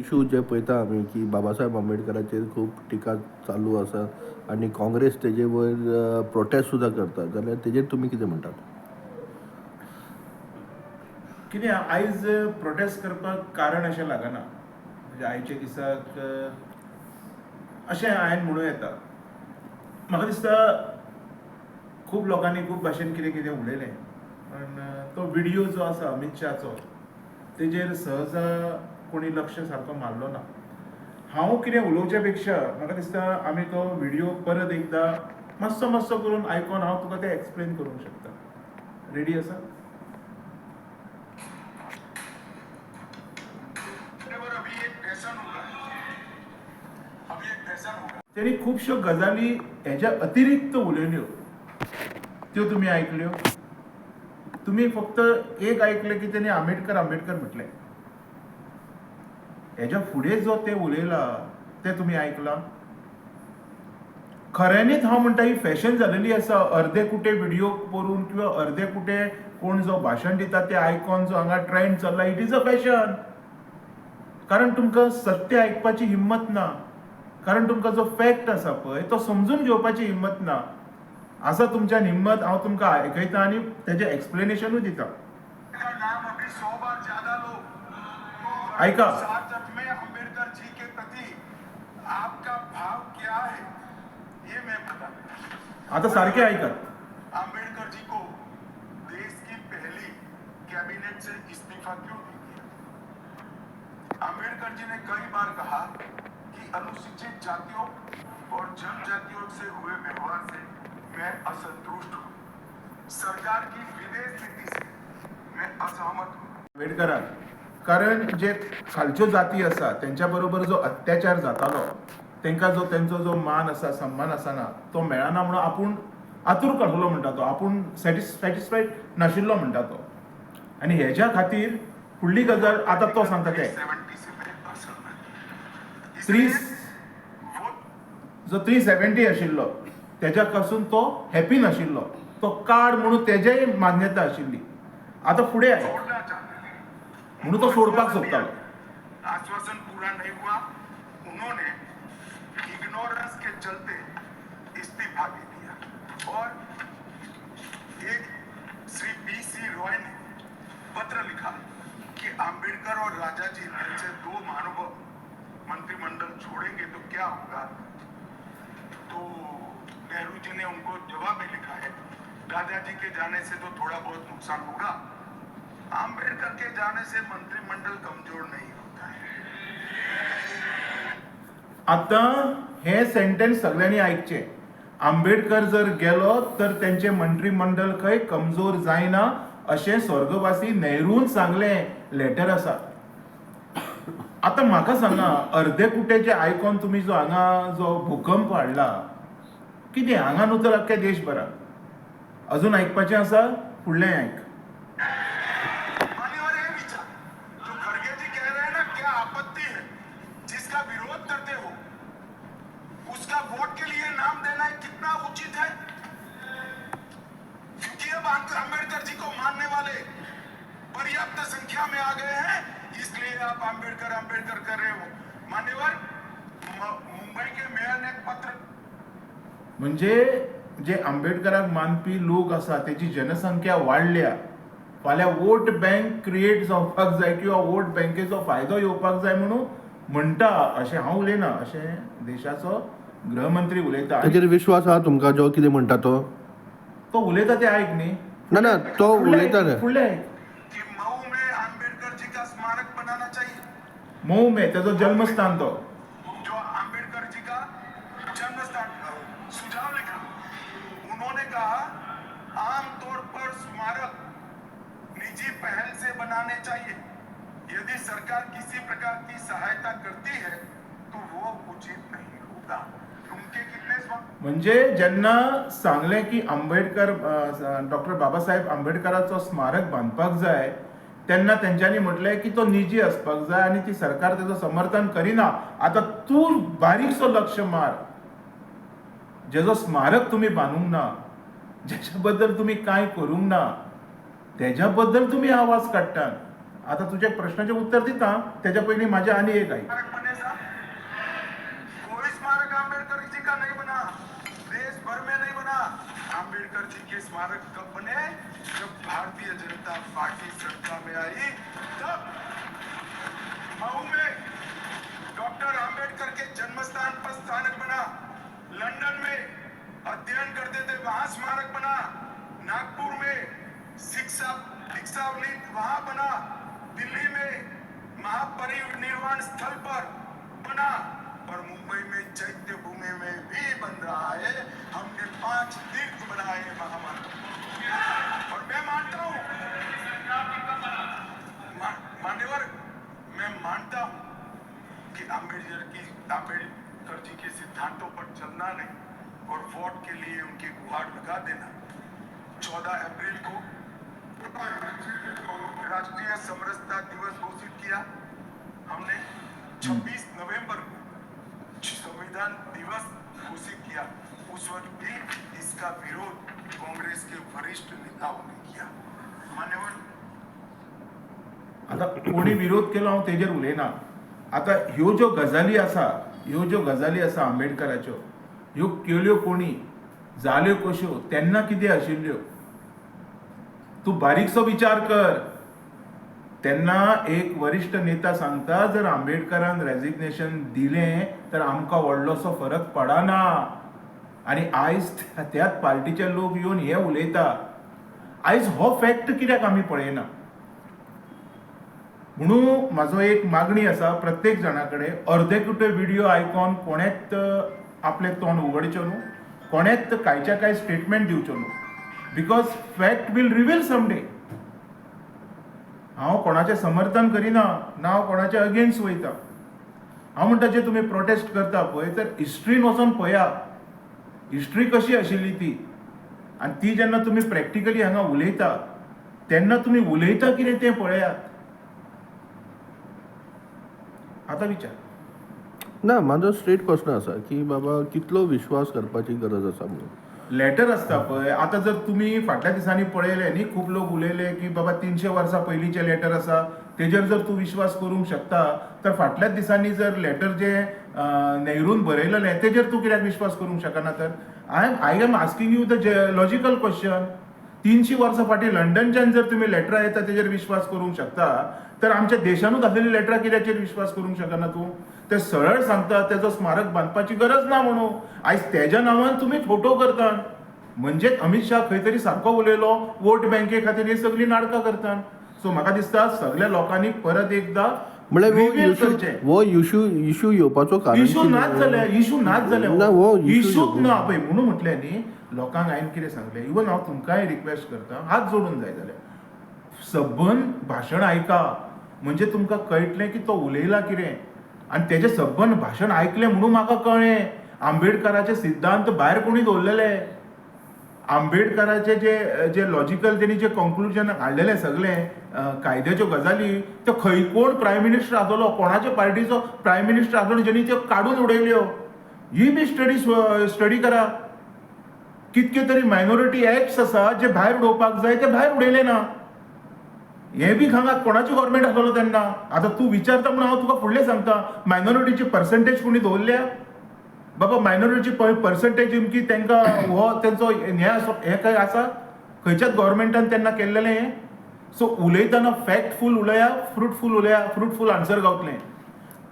Issue जे पळयता आमी की बाबासाहेब आंबेडकराचेर खूब टिका चालू आसा आनी काँग्रेस तेजे वयर प्रोटेस्ट सुद्दां करता जाल्यार तेजेर तुमी कितें म्हणटात? कितें आयज प्रोटेस्ट करपाक कारण अशें लागना. म्हणजे आयच्या दिसाक अशें हांवें म्हणूं येता. म्हाका दिसता खूब लोकांनी खूब भाशेन कितें कितें उलयलें. पण तो व्हिडियो जो आसा अमित शाहचो तेजेर सहजा कोणी लक्ष सारको मारलो ना. हांव कितें उलोवचे पेक्षा म्हाका दिसता आमी तो व्हिडियो परत एकदां मातसो मातसो करून आयकोन हांव तुका तें एक्सप्लेन करूंक शकता. रेडी आसा तेणी खुबश्यो गजाली हेज्या अतिरिक्त उलयल्यो हो. त्यो तुमी आयकल्यो हो. तुमी फक्त एक आयकलें की तेणी आंबेडकर आंबेडकर म्हटलें हेज्या फुडें जो ते उलयला तें तुमी आयकलां खऱ्यांनीच हांव म्हणटा ही फॅशन जालेली आसा अर्दे कुटे व्हिडिओ करून किंवा अर्दे कुटे कोण जो भाशण दिता ते आयकोन जो हांगा ट्रेंड चल्ला इट इज अ फॅशन कारण तुमकां सत्य आयकपाची हिंमत ना. कारण तुमकां जो फॅक्ट आसा पळय तो समजून घेवपाची हिंमत ना. आसा तुमच्यान हिंमत हांव तुमकां आयकयता आनी तेजें एक्सप्लेनेशनूय दिता. का। नाम अभी सौ बार ज़्यादा लो आयका. साथ में अंबेडकर जी के प्रति आपका भाव क्या है ये मैं बता आतां सारकें आयकात अंबेडकर जी को देश की पहली कैबिनेट से इस्तीफा क्यों नहीं दिया? अंबेडकर जी ने कई बार कहा कि अनुसूचित जातियों और जनजातियों से हुए व्यवहार से मैं असंतुष्ट हूँ। सरकार की विदेश नीति से मैं असहमत हूँ। आंबेडकरान कारण जे खालच्यो जाती आसा तेंच्या बरोबर जो अत्याचार जातालो तेंकां जो तेंचो जो मान आसा सन्मान आसना तो मेळना म्हणून आपूण आतूर काढलो म्हणटा तो आपूण सॅटिस सॅटिस्फायड नाशिल्लो म्हणटा तो. आनी हेज्या खातीर फुडली गजाल आतां तो सांगता ते. 70 से मैं असहमत थ्री जो थ्री सेव्हन्टी आशिल्लो त्याच्या पासून तो हॅपी नाशिल्लो. तो काड म्हणून तेजेय मान्यता आशिल्ली. आतां फुडें म्हणून तो सोडपाक सोदतालो आश्वासन पूरा नहीं हुआ। उन्होंने इग्नोरेंस के चलते इस्तीफा दे दिया। और एक श्री बी सी रॉय ने पत्र लिखा कि अंबेडकर और राजा जी जैसे दो महानुभाव मंत्रिमंडल छोड़ेंगे तो क्या होगा? तो नेहरू जी ने उनको जवाब में लिखा है राजा जी के जाने से तो थोड़ा बहुत नुकसान होगा। आम्बेडकर के जाने से मंत्रिमंडल कमजोर नहीं होता आतां हे सेंटेन्स सगळ्यांनी ऐकचे. आंबेडकर जर गेलो तर त्यांचे मंत्रिमंडळ खंय कमजोर जायना अशें स्वर्गवासी नेहरून सांगलें लेटर आसा आतां म्हाका सांगा अर्दे कुटेचे आयकोन तुमी जो हांगा जो भूकंप हाडला कितें हांगा न्हू तर अख्ख्या देशभरात? अजून आयकपाचें आसा? फुडलें आयक मान्यवर ये विचार जो खड़गे जी कह रहे हैं ना क्या आपत्ति है जिसका विरोध करते हो उसका वोट के लिए नाम देना कितना उचित है? क्योंकि अब अंबेडकर जी को मानने वाले पर्याप्त संख्या में आ गए हैं इसलिए आप अंबेडकर अंबेडकर कर रहे हो। मान्यवर मुंबई के मेयर ने पत्र म्हणजे जे आंबेडकराक मानपी लोक आसा त्याची जनसंख्या वाढल्या फाल्यां वोट बँक क्रिएट जावपाक जाय किंवा वोट बँकेचो फायदो येवपाक जाय म्हणून म्हणटा अशें हांव उलयना अशें देशाचो गृहमंत्री उलयता. तेजेर विश्वास आहा तुमकां जो कितें म्हणटा तो? तो उलयता ते आयक न्ही? ना ना तो उलयता रे फुडलें अंबेडकर जी का स्मारक बनाना चाहिए? मऊ मे तेजो जन्मस्थान तो जो अंबेडकर जी का जन्म स्थान सुझाव लिखा उन्होंने कहा आमतौर पर स्मारक निजी पहल से बनाने चाहिए। यदि सरकार किसी प्रकार की सहायता करती है तो वो उचित नहीं होगा। म्हणजे जेन्ना सांगलें की आंबेडकर डॉक्टर बाबासाहेब आंबेडकराचो स्मारक बांदपाक जाय तेन्ना तेंच्यांनी म्हटलें की तो निजी आसपाक जाय आनी ती सरकार तेजो समर्थन करिना. आतां तूं बारीकसो लक्ष मार. जेजो स्मारक तुमी बांदूंक ना जेच्या बद्दल तुमी कांय करूंक ना त्याच्याबद्दल तुम्ही आवाज काढता आता तुझ्या प्रश्नाचे उत्तर देता त्याच्या पहिली माझ्या आणि एक आहे स्मारक का के स्मारक कब बने जब भारतीय जनता पार्टी सत्ता में आई तब मऊ में डॉक्टर आम्बेडकर के जन्मस्थान पर स्मारक बना लंदन में अध्ययन करते थे वहां स्मारक बना नागपुर में शिक्षा दीक्षा वहां बना दिल्ली में महापरिनिर्वाण स्थल पर बना और मुंबई में चैत्य भूमि में भी बन रहा है हमने पांच तीर्थ बनाए हैं महामानव और मैं मानता हूं मा- मान्यवर मैं मानता हूं कि अम्बेडकर की अम्बेडकर जी के सिद्धांतों पर चलना नहीं और वोट के लिए उनकी गुहार लगा देना। चौदह अप्रैल को राष्ट्रीय समरसता दिवस घोषित किया। हमने 26 नवंबर को संविधान दिवस घोषित किया। उस वक्त भी इसका विरोध कांग्रेस के वरिष्ठ नेताओं ने किया। मान्यवर। आता कोणी विरोध केला हो हांव तेजेर उलयना आता ह्यो ज्यो गजाली आसा ह्यो ज्यो गजाली आसा आंबेडकराच्यो ह्यो केल्यो कोणी जाल्यो कश्यो तेन्ना कितें आशिल्ल्यो? तूं बारीकसो विचार कर. तेन्ना एक वरिश्ठ नेता सांगता जर आंबेडकरान रेजिग्नेशन दिलें तर आमकां व्हडलोसो फरक पडना. आनी आयज त्याच पार्टीचे लोक येवन हे उलयता. आयज हो फॅक्ट कित्याक आमी पळयना? म्हणून म्हाजो एक मागणी आसा प्रत्येक जाणा कडेन अर्देकुटे व्हिडिओ आयकॉन कोणेच आपले तोंड उगडचें न्हू कोणेच कांयच्या कांय स्टेटमेंट दिवच्यो न्हू because fact will reveal someday हांव कोणाचें समर्थन करिना ना हांव कोणाच्या अगेन्स्ट वयता हांव म्हणटा जे तुमी प्रोटेस्ट करता पळय तर हिस्ट्रीन वचोन पळया हिस्ट्री कशी आशिल्ली ती? आनी ती जेन्ना तुमी प्रॅक्टिकली हांगा उलयता तेन्ना तुमी उलयता कितें तें पळयात आतां विचार. ना म्हाजो स्ट्रेट प्रश्न आसा की बाबा कितलो विश्वास करपाची गरज आसा म्हणून? लेटर असता पळय. आतां जर तुमी फाटल्या दिसांनी पळयले न्ही खूब लोक उलयले की बाबा तिनशे वर्सां पयलींचे लेटर आसा तेजेर जर तूं विश्वास करूंक शकता तर फाटल्याच दिसांनी जर लेटर जे नेहरून बरयलेलें तेजेर तूं कित्याक विश्वास करूंक शकना तर? I am I am asking you the logical question तिनशी वर्सां फाटीं लंडनच्यान जर तुमी लेटरां येता तेजेर विश्वास करूंक शकता तर आमच्या देशानूच आसलेली लेटरां कित्याचेर विश्वास करूंक शकना तूं ते सरळ सांगता तेजो स्मारक बांदपाची गरज ना म्हणून आयज तेज्या नांवान तुमी फोटो करता म्हणजे अमित शाह खंय तरी सारको उलयलो वोट बँके खातीर ही सगळी नाटकां करतात सो म्हाका दिसता सगळ्या लोकांनी परत एकदा हो reveal इशू. हो येवपाचो कारण इशू? नाच जाल्या इशू नाच ना, हो issue इशूच. ना पळय म्हणून म्हटलें न्ही लोकांक हांवें कितें सांगलें. इवन हांव तुमकांय रिक्वेस्ट करता हात जोडून जाय जाल्यार सबन भाशण आयका म्हणजे तुमकां कळटलें की तो उलयला कितें आनी तेजें सबन भाशण आयकलें म्हणून म्हाका कळ्ळें. आंबेडकराचे सिद्धांत भायर कोणी दवरलेले आंबेडकराचे जे जे लॉजिकल तेणी जे कन्क्लुजन हाडलेले सगळे कायद्याच्यो गजाली त्यो खंय कोण प्रायम मिनिस्टर आसलो कोणाच्या पार्टीचो प्रायम मिनिस्टर आसलो जेणी त्यो काडून उडयल्यो? ही बी स्टडी स्टडी करा. कितके तरी मायनॉरिटी एक्ट्स आसा जे भायर उडोवपाक जाय ते भायर उडयले ना. हे बी हांगा कोणाची गव्हर्मेंट आसलो तेन्ना आतां तूं विचारता म्हणून हांव तुका फुडलें सांगता मायनॉरिटीची पर्संटेज कोणी दवरल्या? बाबा मायनॉरिटीची पर्संटेज इमकी तांकां हो तेंचो हें आसा हें काय आसा? खंयच्याच गव्हर्मेंटान तेन्ना केल्लेलें हें? सो उलयतना फॅक्टफूल उलया फ्रुटफूल उलया फ्रुटफूल आन्सर गावतलें.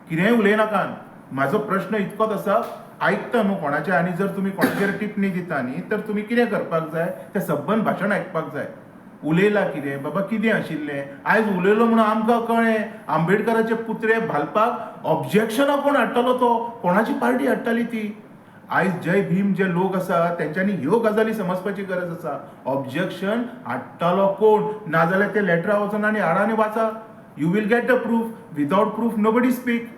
कितेंय उलयनाकान? म्हाजो प्रश्न इतकोच आसा आयकता न्हू कोणाचे आनी जर तुमी कोणाचेर टिप्पणी दिता न्ही तर तुमी कितें करपाक जाय? तें सबन भाशण आयकपाक जाय. उलयला कितें? बाबा कितें आशिल्लें? आयज उलयलो म्हणून आमकां कळ्ळें आंबेडकराचे पुतळे घालपाक ऑब्जेक्शनां कोण हाडटालो तो? कोणाची पार्टी हाडटाली ती? आयज जय भीम जे लोक आसा तेंच्यांनी ह्यो गजाली समजपाची गरज आसा. ऑब्जेक्शन हाडटालो कोण? नाजाल्यार ते लेटरा वचून आनी आडांनी वाचा. You will get the proof without proof nobody speak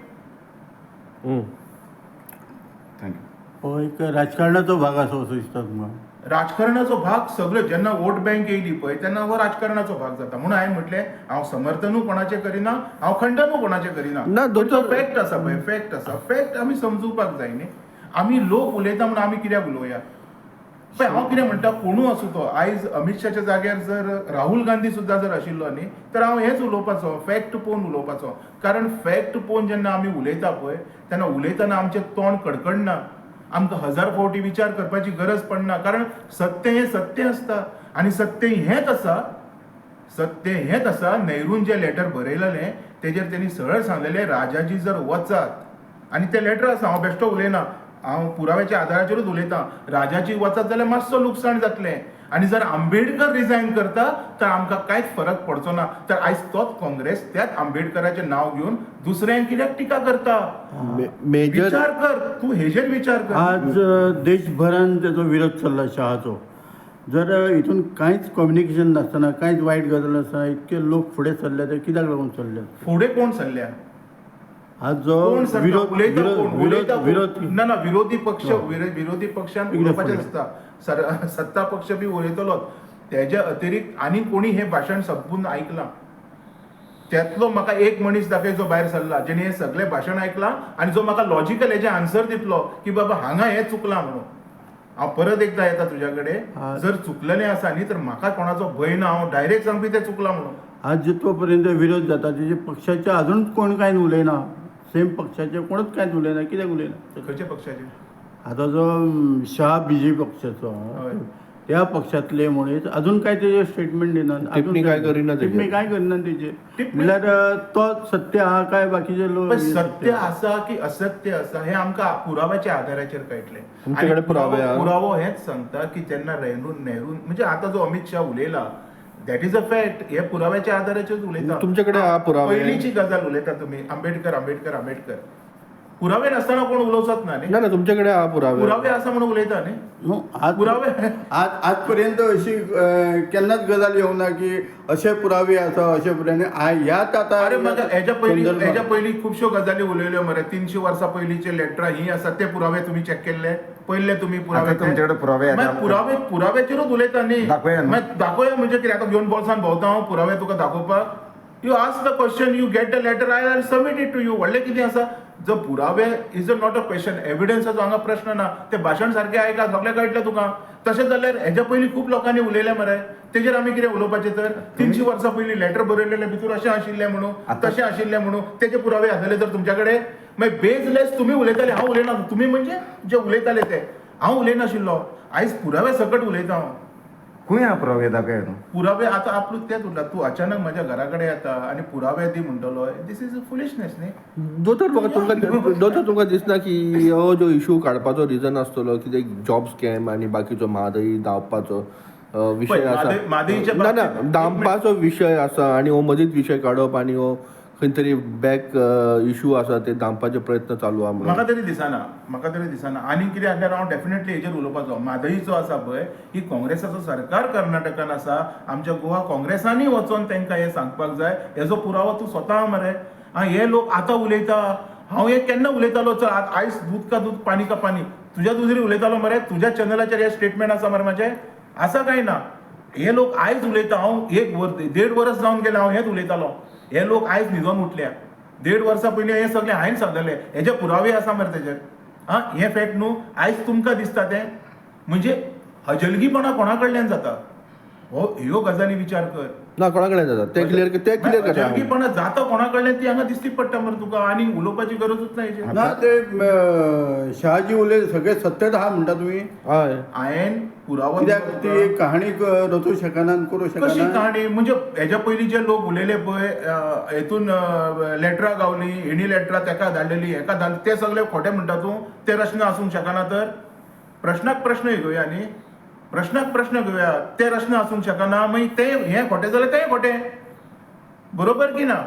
thank you हो एक राजकारणाचो भाग आसा असो दिसता तुमकां राजकारणाचो भाग सगळो जेन्ना वोट बँक येयली पळय तेन्ना हो राजकारणाचो भाग जाता. म्हणून हांवें म्हटलें हांव समर्थनूय कोणाचें करिना? हांव खंडनूय कोणाचें करिना? ना, दोतोर- फॅक्ट आसा पळय फॅक्ट आसा फॅक्ट आमी समजुपाक जाय न्ही आमी लोक उलयता म्हणून आमी कित्याक उलोवया पण हांव कितें म्हणटा कोणू असू तो. आयज अमित शाच्या जाग्यार जर राहुल गांधी सुद्दां जर आशिल्लो न्ही तर हांव हेच उलोवपाचो फॅक्ट पळोवन उलोवपाचो. कारण फॅक्ट पळोवन जेन्ना आमी उलयता पळय तेन्ना उलयतना आमचें तोंड कडकडना आमकां हजार फावटी विचार करपाची गरज पडना कारण सत्य हें सत्य आसता आनी सत्य हेंच आसा सत्य हेंच आसा नेहरून जें लेटर बरयलेलें तेजेर तेणी सरळ सांगलेलें राजाजी जर वचात आनी तें लेटर आसा हांव बेश्टो उलयना हांव पुराव्याच्या आदाराचेरूच उलयतां राजाजी वचात जाल्यार मातसो लुकसाण जातलें. आनी जर आंबेडकर रिजायन करता तर आमकां कांयच फरक पडचो ना. तर आयज तोच काँग्रेस त्याच आंबेडकराचें नांव घेवन दुसऱ्यांक कित्याक टिका करता. मेजर विचार कर. तूं हेजेर विचार कर. आज देशभरान तेजो विरोध चल्ला शहाचो जर हितून कांयच कम्युनिकेशन नासतना कांयच वायट गजाल नासतना इतके लोक फुडें सरले ते कित्याक लागून सरले फुडें कोण सरल्या आज जो कोण सरता? विरोध उलयता विरोध कोण? विरोध उलयता कोण? विरोध ना ना विरोधी पक्ष हो. विरो- विरोधी पक्षान इकडे उलोवपाचें फुडें. आसता सर सत्ता पक्ष बी उलयतलो तेज्या अतिरिक्त आनी कोणी हे भाशण संपूर्ण ऐकलां त्यातलो म्हाका एक मनीस दाखय जो भायर सरला जेणे हे सगळे भाशण ऐकलां आनी जो म्हाका लॉजिकल हेजे आन्सर दितलो की बाबा हांगा हें चुकलां म्हणून हांव परत एकदां येता तुज्या कडेन हा. जर चुकलेलें आसा न्ही तर म्हाका कोणाचो भंय ना हांव डायरेक्ट सांगपी तें चुकलां म्हणून आज जितको पर्यंत विरोध जाता तेजे पक्षाचे अजून कोण कांय उलयना सेम पक्षाचे कोणूच कांयच उलयना कित्याक उलयना खंयच्या पक्षाचे. आता जो शहा बी जे पक्षाचो. त्या पक्षातले मनीस अजून काय तेजे स्टेटमेंट दिनात अजून काय करिना. टिप्पणी काय करिना टिप्पणी- म्हणल्यार तो सत्य आहा काय बाकीचे लोक सत्य आसा की असत्य आसा हे आमकां पुराव्याच्या आधाराचेर कळटलें. पुरावे हेच सांगता की जेन्ना नेहरू नेहरू म्हणजे आता जो अमित शाह उलयला दॅट इज अ फॅक्ट हे पुराव्याच्या आधाराचेर उलयता तुमचे कडेन आहा पुरावे? पयलींची गजाल उलयता तुमी आंबेडकर आंबेडकर आंबेडकर. पुरावे नासतना कोण उलोवचोच ना न्ही? ना ना तुमच्याकडे हा पुरावे पुरावे आसा म्हणून उलयता न्ही? न्हू, आज पुरावे आज आज पर्यंत अशी अ, केन्नाच गजाल येवंक ना की अशे पुरावे आसा अशे पुरावे आय ह्यात आतां अरे मग हेच्या पयलीं संदर्भात- हेच्या पयलीं खुबश्यो गजाली उलयल्यो मरे तिनशे वर्सां पयलींचे लेटरां ही आसा ते पुरावे तुमी चॅक केल्ले पयले तुमी पुरावे आता तुमचे कडेन पुरावे. मागीर पुरावे पुराव्याचेरूच उलयता न्ही दाखोवया न्हू. मागीर दाखोवया म्हणजे कितें आतां घेवन बोल्सान भोंवता हांव पुरावे तुका दाखोवपाक you ask the question you get the letter I I submit it to you व्हडलें कितें आसा जो पुरावे is a not a question एविडन्साचो हांगा प्रश्न ना ते भाशण सारकें आयका सगळें कळटलें तुका. तशें जाल्यार हेच्या पयलीं खूब लोकांनी उलयलें मरे. तेजेर आमी कितें उलोवपाचें तर? तिनशी वर्सां पयलीं लेटर बरयलेलें भितूर अशें आशिल्लें म्हणून तशें आशिल्लें म्हणून तेजे पुरावे आसलेले तर तुमच्या कडेन मागीर बेजलेस तुमी उलयताले हांव उलयना तुमी म्हणजे जे उलयताले ते. हांव उलयनाशिल्लो. आयज पुरावे सकट उलयता हांव. खंय हा पुरावे दाखय न्हू पुरावे आता आपलो तेच उरला तू अचानक माझ्या घराकडे येता आणि पुरावे दी म्हणटलो दिस इज फुलिशनेस न्ही? दोतोर म्हाका तुमकां दोतोर तुमकां दिसना की हो जो इशू काडपाचो रिजन आसतलो कितें जॉब स्कॅम आनी बाकीचो म्हादई धांवपाचो विशय आसा ना ना धांवपाचो विशय आसा आनी हो मदींच विशय काडप आनी हो खंय तरी बॅक इशू आसा ते धांवपाचे प्रयत्न चालू आहा म्हाका तरी दिसना म्हाका तरी दिसना. आनी कितें आसल्यार हांव डेफिनेटली हेजेर उलोवपाचो म्हादईचो आसा पळय ही काँग्रेसाचो सरकार कर्नाटकान आसा आमच्या गोवा काँग्रेसांनी वचोन तांकां हें सांगपाक जाय हेजो पुरावो तूं स्वता मरे. आं हे लोक आतां उलयता. हांव हे केन्ना उलयतालो चल आयज दूद का दूद पाणी का पाणी. तुज्या दुसरी उलयतालो मरे तुज्या चॅनलाचेर हे स्टेटमेंट आसा मरे म्हाजें आसा काय ना. हे लोक आयज उलयता. हांव एक वर देड वर्स जावन गेले हांव हेच उलयतालो. हे लोक आयज न्हिदोन उठल्या. देड वर्सां पयलीं हे सगळें हांवें सांगलेले हेजे पुरावे आसा मरे तेजेर आं हें फॅक्ट न्हू आयज तुमकां दिसता तें म्हणजे हजलगीपणा कोणा कडल्यान जाता? हो ह्यो गजाली विचार कर. ना कोणा कडेन जाता ते क्लियर ते क्लियर करा. हजलगीपणा जाता कोणा कडल्यान ती हांगा दिसती पडटा मरे तुका आनी उलोवपाची गरजूच ना हेजेर ना ते अ, शहाजी उलय सगळे सत्यच आहा म्हणटा तुमी हय. हांवें पुरावो कित्याक दिलो ती तुका. एक कहाणी क- रचूं शकना करूं कशी शकना कहाणी? म्हणजे हेच्या पयलीं जे लोक उलयले पळय अं, हेतून लेटरां गावली हेणी लेटरां तेका धाडलेली हेका धाडली ते सगळे खोटे म्हणटा तूं ते रस्न आसूंक शकना तर? प्रश्नाक प्रश्न घेवया न्ही प्रश्नाक प्रश्न घेवया ते रस्न आसूंक शकना. मागीर ते हें खोटें जाल्यार तें खोटें. बरोबर की ना?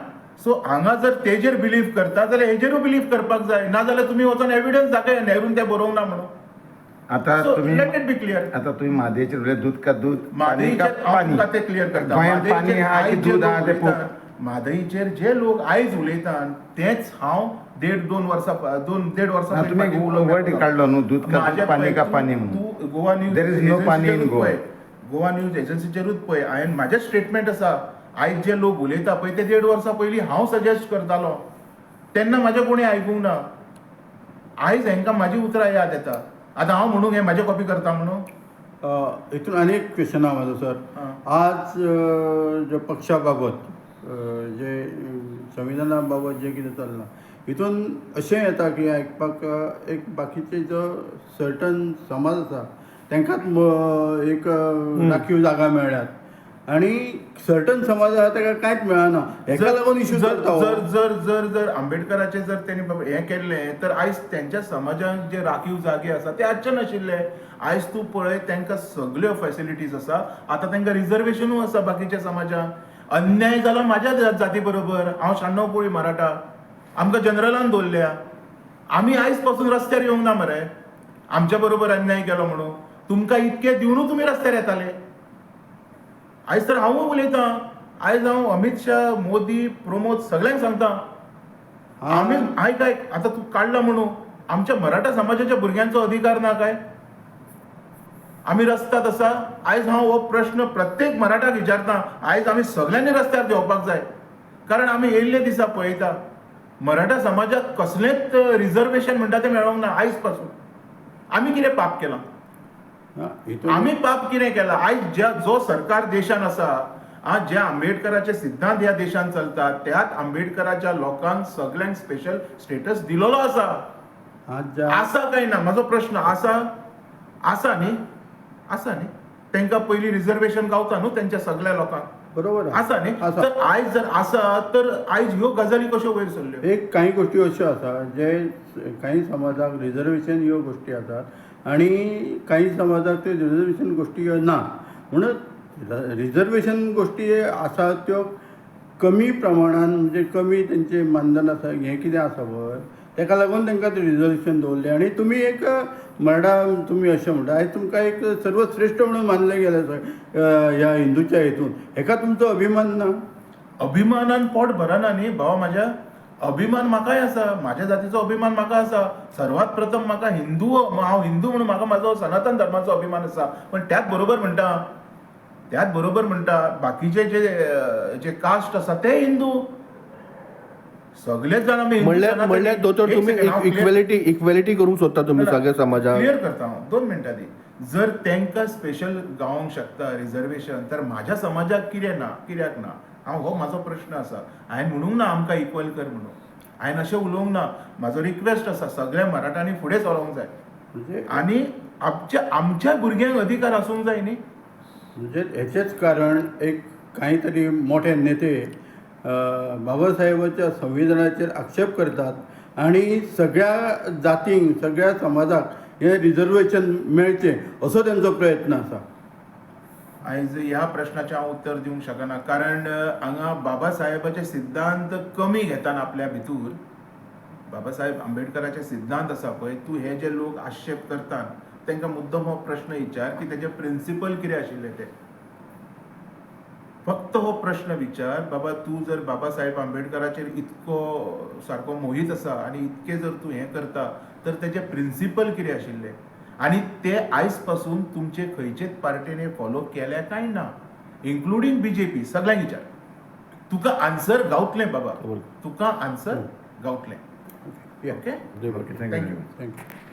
सो हांगा जर तेजेर बिलीव करता जाल्यार हेजेरूय बिलीव करपाक जाय. नाजाल्यार तुमी वचोन एविडन्स दाखय नेहरून तें बरोवंक ना म्हणून. आता सो तुम्ही बी क्लियर आता तुम्ही म्हादयेचेर उलयत दूध का दूध पाणी का पाणी? ते क्लियर करता. पाणी आहा की दूध लोक आहा ते मादईचेर जे लोक आयज उलयतात तेच हांव देड दोन वर्सां दोन देड वर्सां ना, पयलीं तुम्ही वर्ड. काढलो न्हू, दूध का माझ्या पाणी का तूं- पाणी म्हणून. तूं Goa news There is no pani in एजन्सीचेरूच Goa. पळय. गोवा न्यूज एजन्सीचेरूच पळय हांवें म्हाजें स्टेटमेंट आसा आयज जे लोक उलयता पळय ते देड वर्सां पयलीं हांव सजेस्ट करतालो तेन्ना म्हाजें कोणी आयकूंक ना आयज हांकां म्हाजी उतरां याद येता आतां हांव म्हणूंक हें म्हाजें कॉपी करता म्हणून अ, हितून आनी एक क्वेश्चन आहा म्हाजो सर हां. आज अ, जे पक्षा बाबत अ, जे संविधाना बाबत जे कितें चल्लां. हितून अशें येता की आयकपाक एक बाकीचे जो सर्टन समाज आसा तांकांच एक राखीव जागा मेळ्ळ्यात आनी सर्टन समाज आसा ताका कांयच मेळना. हेका लागून इश्यू जर. जर जर जर जर आंबेडकराचे जर त्यांनी बाबा हें केल्लें तर आयज त्यांच्या समाजान जे राखीव जागे आसा ते आसचे नाशिल्ले. आयज तूं पळय तांकां सगल्यो फॅसिलिटीज आसा आतां तांकां रिजर्वेशनूय आसा बाकीच्या समाजांक अन्याय म्हाज्या जा- जाती बरोबर हांव शाण्णव पोळी मराठा. आमकां जनरलान दवरल्या आमी आयजपासून रस्त्यार येवंक ना मरे. आमच्या बरोबर अन्याय केलो म्हणून. तुमकां इतके दिवनू तुमी रस्त्यार येताले. आयज तर हांवूय उलयतां आयज हांव अमित शाह मोदी प्रमोद सगळ्यांक सांगता. आमी आयक आयक आतां तूं काडला म्हणून. आमच्या मराठा समाजाच्या भुरग्यांचो अधिकार ना काय? आमी रस्त्यात आसा आयज हांव हो प्रश्न प्रत्येक मराठाक विचारता आयज आमी सगळ्यांनी रस्त्यार देंवपाक जाय. कारण आमी येयल्ले दिसा पळयता मराठा समाजाक कसलेंच रिजर्वेशन म्हणटा तें मेळोंक ना आयजपासून आमी कितें पाप केलां? हा, आम्ही पाप कितें केला? आयज ज्या जो सरकार देशान आसा आ ज्या आंबेडकराचे सिद्धांत ह्या देशान चलतात त्यात आंबेडकराच्या लोकांक सगळ्यांक स्पेशल स्टेटस दिलेलो आसा. आज आसा काय ना? माझो प्रश्न आसा? आसा न्ही? आसा न्ही. तांकां पयलीं रिजर्वेशन गावता न्हू त्यांच्या सगळ्या लोकांक बरोबर. आसा न्ही. आसा. तर आयज जर आसा तर आयज ह्यो गजाली कश्यो वयर सरल्यो? एक काही गोष्टी अश्यो आसा जे काही समाजाक रिजर्वेशन ह्यो गोष्टी आसात आणि काही समाजाक त्यो रिजर्वेशन गोष्टी ह्यो ना. म्हणून रिजर्वेशन गोष्टी आसा त्यो कमी प्रमाणान म्हणजे कमी तेंचे मानधन आसा हें कितें आसा पळय तेका लागून तांकां ते रिजर्वेशन दवरलें आनी तुमी एक मराठा तुमी अशें म्हणटा आयज तुमकां एक सर्वश्रेश्ठ म्हणून मानलें गेलें ह्या हिंदूच्या हितून. हेका तुमचो अभिमान ना? अभिमानान पोट भरना न्ही भावा म्हाज्या अभिमान म्हाकाय आसा म्हाज्या जातीचो अभिमान म्हाका आसा सर्वात प्रथम म्हाका हिंदू हांव हिंदू म्हणून म्हाका म्हाजो सनातन धर्माचो अभिमान आसा पण त्याच बरोबर म्हणटा त्याच बरोबर म्हणटा बाकीचे जे जे कास्ट आसा ते हिंदू. सगळेच जाण आमी हिंदू म्हणल्यार. म्हणल्यार दोतोर तुम्ही इक्वेलिटी इक्वेलिटी करूंक सोदता तुमी सगळ्या समाजाक क्लियर करता हांव दोन मिनटां दी जर तांकां स्पेशल गावोंक शकता रिजर्वेशन तर म्हाज्या समाजाक कितें ना कित्याक ना? हांव हो म्हाजो प्रश्न आसा हांवें म्हणूंक ना आमकां इक्वल कर म्हणून. हांवें अशें उलोवंक ना म्हाजो रिक्वेस्ट आसा सगळ्या मराठांनी फुडें सरोंक जाय. म्हणजे आनी आमच्या आमच्या भुरग्यांक अधिकार आसूंक जाय न्ही? म्हणजे हेचेच कारण एक काही तरी मोठे नेते बाबासाहेबाच्या संविधानाचेर आक्षेप करतात आणि सगळ्या जातींक सगळ्या समाजाक हे रिजर्वेशन मेळचें असो त्यांचो प्रयत्न आसा आयज ह्या प्रश्नाचें हांव उत्तर दिवंक शकना कारण हांगा बाबासाहेबाचे सिद्धांत कमी घेताना आपल्या भितूर बाबासाहेब आंबेडकराचे सिद्धांत आसा पळय तूं हे जे लोक आक्षेप करतात तांकां मुद्दम हो प्रश्न विचार की तेजे प्रिंसिपल कितें आशिल्ले ते. फक्त हो प्रश्न विचार. बाबा तूं जर बाबासाहेब आंबेडकराचेर इतको सारको मोहीत आसा आनी इतके जर तूं हें करता तर तेजे प्रिंसिपल कितें आशिल्ले? आनी ते आयजपासून तुमचे खंयचेच पार्टीने फॉलो केल्या काय ना? इन्क्लुडींग बीजेपी सगळ्यांक विचार. तुका आन्सर गावतलें बाबा. तुका answer गावतलें. Okay. Thank you thank you